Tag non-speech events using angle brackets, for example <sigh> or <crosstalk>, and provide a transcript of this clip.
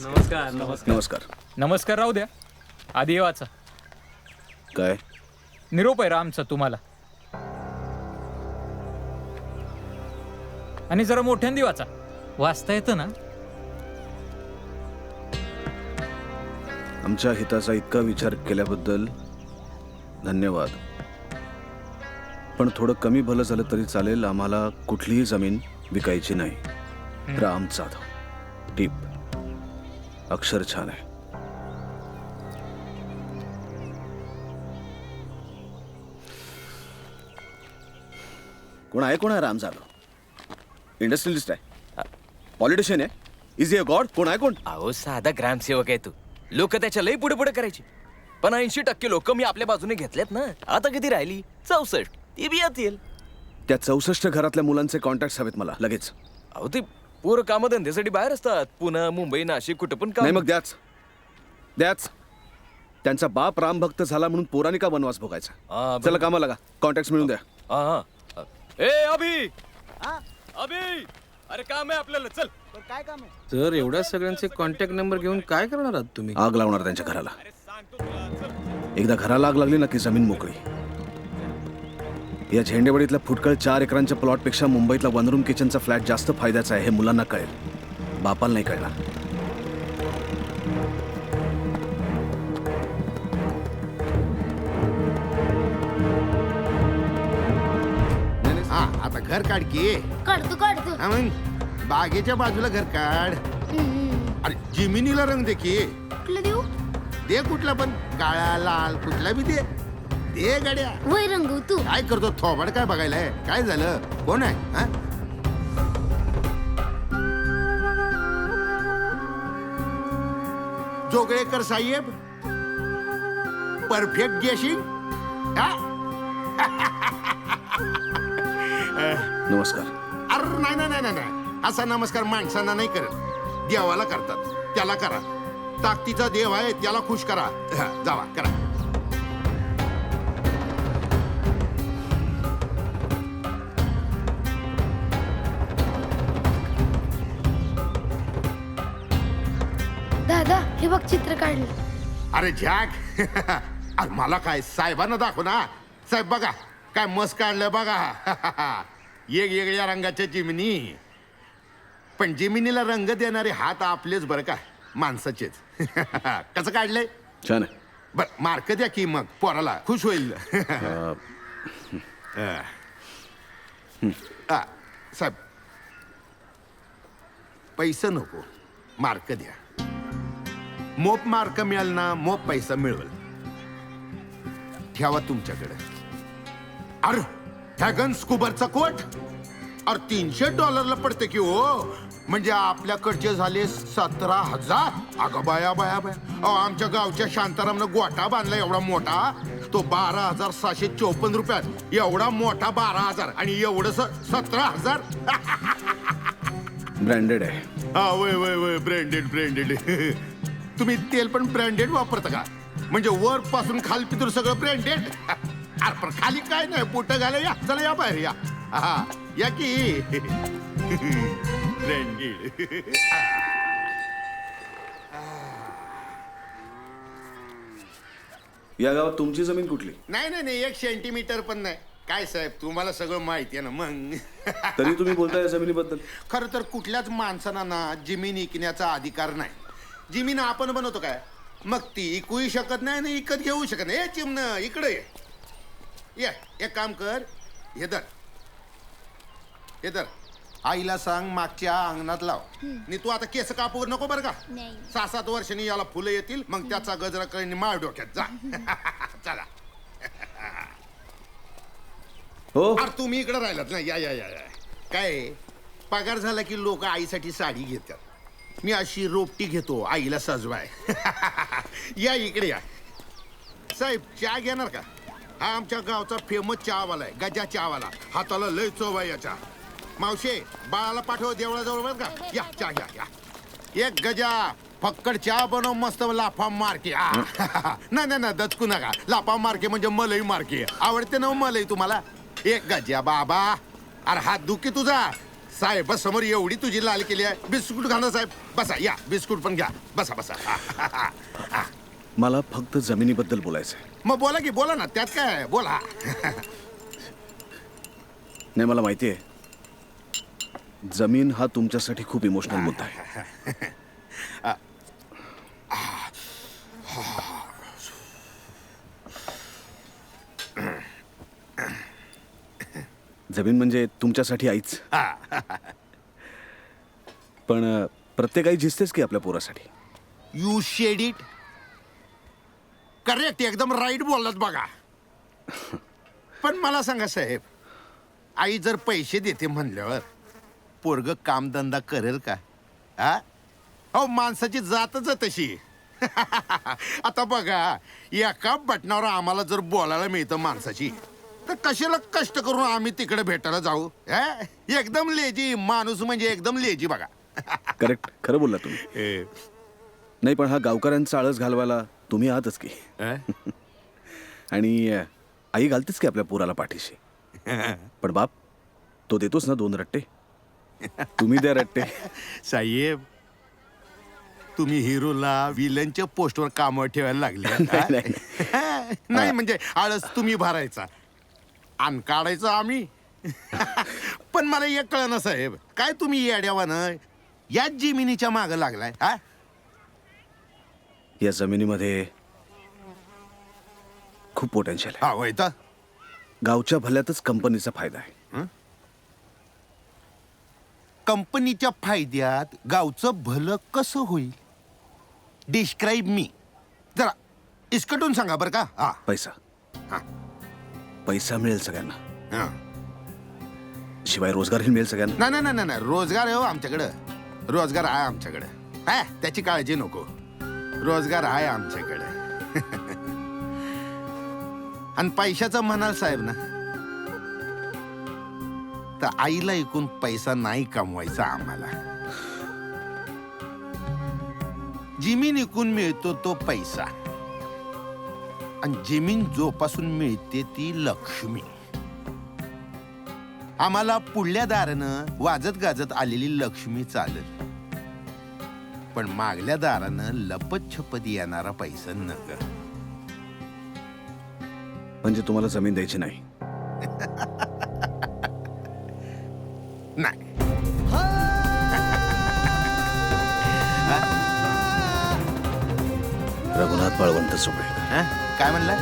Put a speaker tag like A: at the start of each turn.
A: नमस्कार. नमस्कार
B: नमस्कार.
C: नमस्कार. राहू द्या. आधी ये वाचा
B: काय?
C: निरोप आहे रामचा तुम्हाला. आणि जरा मोठ्यांदी वाचा. वाचता येतं ना?
B: आमच्या हिताचा इतका विचार केल्याबद्दल धन्यवाद. पण थोडं कमी भलं झालं तरी चालेल आम्हाला कुठलीही जमीन विकायची नाही. राम जाधव टीप अक्षर छान आहे. कोण आहे कोण आहे राम जाधव इंडस्ट्रियलिस्ट आहे. पॉलिटिशियन आहे. इज अ गॉड कोण आहे कोण?
D: अहो साधा ग्रामसेवक आहे तू. लोक त्याच्या लई पुढे पुढे करायची. पण ऐंशी टक्के लोक मी आपल्या बाजूने घेतलेत ना. आता किती राहिली? चौसष्ट. ती बी येतील
B: त्या चौसष्ट घरातल्या मुलांचे कॉन्टॅक्ट हवेत मला लगेच.
D: अहो ते पूर कामधंद्यासाठी बाहेर असतात. पुणे मुंबई नाशिक कुठं पण काम.
B: नाही मग द्याच. द्याच. त्यांचा बाप राम भक्त झाला म्हणून पोरानी का वनवास
D: हा,
B: भोगायचा. चला कामाला का कॉन्टॅक्ट मिळून द्या.
D: हा, हा. ए अभि! अभि! अरे काम आहे आपल्याला. चल.
A: तर एवढ्या सगळ्यांचे कॉन्टॅक्ट नंबर घेऊन काय करणार आहात तुम्ही?
B: आग लावणार त्यांच्या घराला. एकदा घराला आग लागली ना की जमीन मोकळी. या झेंडेवाडीतल्या फुटकळ चार एकरांच्या प्लॉटपेक्षा मुंबईतला वन रूम किचनचा फ्लॅट जास्त फायद्याचा आहे हे मुलांना कळेल. बापाला नाही कळणार.
E: हा आता घर काढ की.
F: काढतो काढतो.
E: हा मग बागेच्या बाजूला घर काढ. अरे जिमिनीला रंग दे की.
F: कुठलं देऊ?
E: दे कुठला पण. काळा लाल कुठला बी दे. दे गाड्या.
F: वय रंगू तू.
E: काय करतो? थोबाड काय बघायला आहे? काय झालं? कोण आहे? हा? जोगळेकर साहेब? परफेक्ट गेशिंग
B: नमस्कार.
E: अरे नाही नाही नाही नाही नाही. असा नमस्कार माणसांना नाही करत. देवाला करतात. त्याला करा. ताकदीचा देव आहे त्याला खुश करा. हा, जावा करा.
F: बघ चित्र काढलं.
E: अरे झॅक अरे मला काय साहेबांना दाखव ना. साहेब बघा काय मस्त काढलं बघा. वेगवेगळ्या रंगाच्या जिमिनी. पण जिमिनीला रंग देणारे हात आपलेच बरं का माणसाचेच. कसं काढलंय?
B: छान आहे.
E: बर मार्क द्या की मग पोराला खुश होईल. आ, साहेब पैसे नको मार्क द्या. मोप मार्क मिळाल ना मोप पैसा मिळवल ठेवा तुमच्याकडे. अरे हॅगन स्कुबरचा कोट? अरे तीनशे डॉलरला पडते की हो? म्हणजे आपल्याकडचे झाले सतरा हजार? अगं बाया बाया बाया. अहो, आमच्या गावच्या शांतारामनं गोठा बांधला एवढा मोठा. तो बारा हजार सहाशे चोपन्न रुपयात. एवढा मोठा बारा हजार आणि एवढं सतरा हजार. <laughs>
B: ब्रँडेड आहे.
E: हा वय वय वय. Branded branded. <laughs> तुम्ही तेल पण ब्रँडेड वापरता का? म्हणजे वर पासून खालपितूर सगळं ब्रँडेड? <laughs> अरे पण खाली काय नाही पोट घाला या चला या बाहेर या. हा या की. <laughs> ब्रँडेड. <laughs>
B: या गावात तुमची जमीन कुठली?
E: नाही नाही नाही एक सेंटीमीटर पण नाही. काय साहेब तुम्हाला सगळं माहिती आहे ना मग.
B: तरी तुम्ही बोलताय या जमिनीबद्दल.
E: खरं तर कुठल्याच माणसांना ना जमीन विकण्याचा अधिकार नाही. जमीन आपण बनवतो काय? मग ती इकूही शकत नाही आणि इकत घेऊ शकत नाही. ए चिमण इकडे ये. ये एक काम कर. हे धर. हे धर. आईला सांग मागच्या अंगणात लाव. आणि तू आता केस कापूर नको बरं का?
F: नाही.
E: सहा सात वर्षांनी याला फुलं येतील. मग त्याचा गजरा कळणी माळ डोक्यात. जा. <laughs> चला.
B: हो?
E: अरे तुम्ही इकडे राहिलात ना. या या या या. काय? पगार झाला की लोक आईसाठी साडी घेतात. मी अशी रोपटी घेतो आईला सजवाय. <laughs> या इकडे या. साहेब चहा घेणार का? हा आमच्या गावचा फेमस चहावाला आहे गजा चहावाला. हाताला लय चव आहे याच्या. मावशे बाळाला पाठव देवळाजवळ बरं का? या चहा घ्या या. एक गजा फक्कड चहा बनव मस्त लाफा मारके. आ. <laughs> नाही नाही नाही दचकू नका. लाफा मारके म्हणजे मलई मारके. आवडते ना हो मलई तुम्हाला? एक गजा बाबा. अरे हात दुखी तुझा. साहेब समोर एवढी तुझी लाल केली आहे. बिस्कुट खाणार साहेब. बसा या. बिस्कुट पण घ्या. बसा बसा. हा, हा, हा, हा.
B: मला फक्त जमिनीबद्दल बोलायचं आहे
E: मग बोला की बोला ना. त्यात काय आहे? बोला.
B: नाही मला माहिती आहे जमीन हा तुमच्यासाठी खूप इमोशनल मुद्दा आहे. जमीन म्हणजे तुमच्यासाठी आईच. पण अं, प्रत्येक आई झिजतेच की आपल्या पोरासाठी.
E: यू शेड इट करेक्ट एकदम राईट बोललात बघा. पण मला सांगा साहेब आई जर पैसे देते म्हणल्यावर पोरग कामधंदा करेल का? हा हो माणसाची जातच आहे तशी. <laughs> आता बघा एका बटनावर आम्हाला जर बोलायला मिळतं माणसाची. तर कशाला कष्ट करून आम्ही तिकडे भेटायला जाऊ? हा? एकदम लेजी माणूस म्हणजे एकदम लेजी बघा.
B: करेक्ट. खरं बोलला तुम्ही. नाही पण हा गावकऱ्यांचा आळस घालवायला तुम्ही आहातच की? आणि अं, आई घालतेच की आपल्या पोराला पाठीशी? पण बाप तो देतोच ना दोन रट्टे? तुम्ही द्या रट्टे.
E: साहेब तुम्ही हिरोला विलनच्या पोस्टवर कामावर ठेवायला लागले? <laughs>
B: नाही
E: म्हणजे आळस तुम्ही भरायचा. आण काढायचं आम्ही. <laughs> पण मला एक कळना साहेब काय तुम्ही येड्यावानं याच जिमिनीच्या मागं लागलाय हा?
B: या जमिनीमध्ये खूप पोटेन्शियल आहे.
E: हा होय तर.
B: गावच्या भल्यातच कंपनीचा फायदा आहे.
E: कंपनीच्या फायद्यात गावचं भलं कसं होईल? डिस्क्राईब मी जरा इस्कटून सांगा बरं का? हा.
B: पैसा.
E: हा.
B: पैसा मिळेल सगळ्यांना.
E: हा.
B: शिवाय रोजगारही मिळेल सगळ्यांना.
E: नाही नाही नाही नाही, नाही रोजगार आहे हो आमच्याकडं. रोजगार आहे आमच्याकडं. हा त्याची काळजी नको. रोजगार आहे आमच्याकडं. <laughs> आणि पैशाचं म्हणाल साहेब ना. तर आईला ऐकून पैसा नाही कमवायचा आम्हाला. जमीन इकून मिळतो तो पैसा. आणि जमीन जोपासून मिळते ती लक्ष्मी. आम्हाला पुढल्या दारानं वाजत गाजत आलेली लक्ष्मी चालेल. पण मागल्या दारानं लपत छपत येणारा पैसा नग
B: म्हणजे तुम्हाला जमीन द्यायची नाही. <laughs> बळवंत सुपळे
E: काय म्हणला?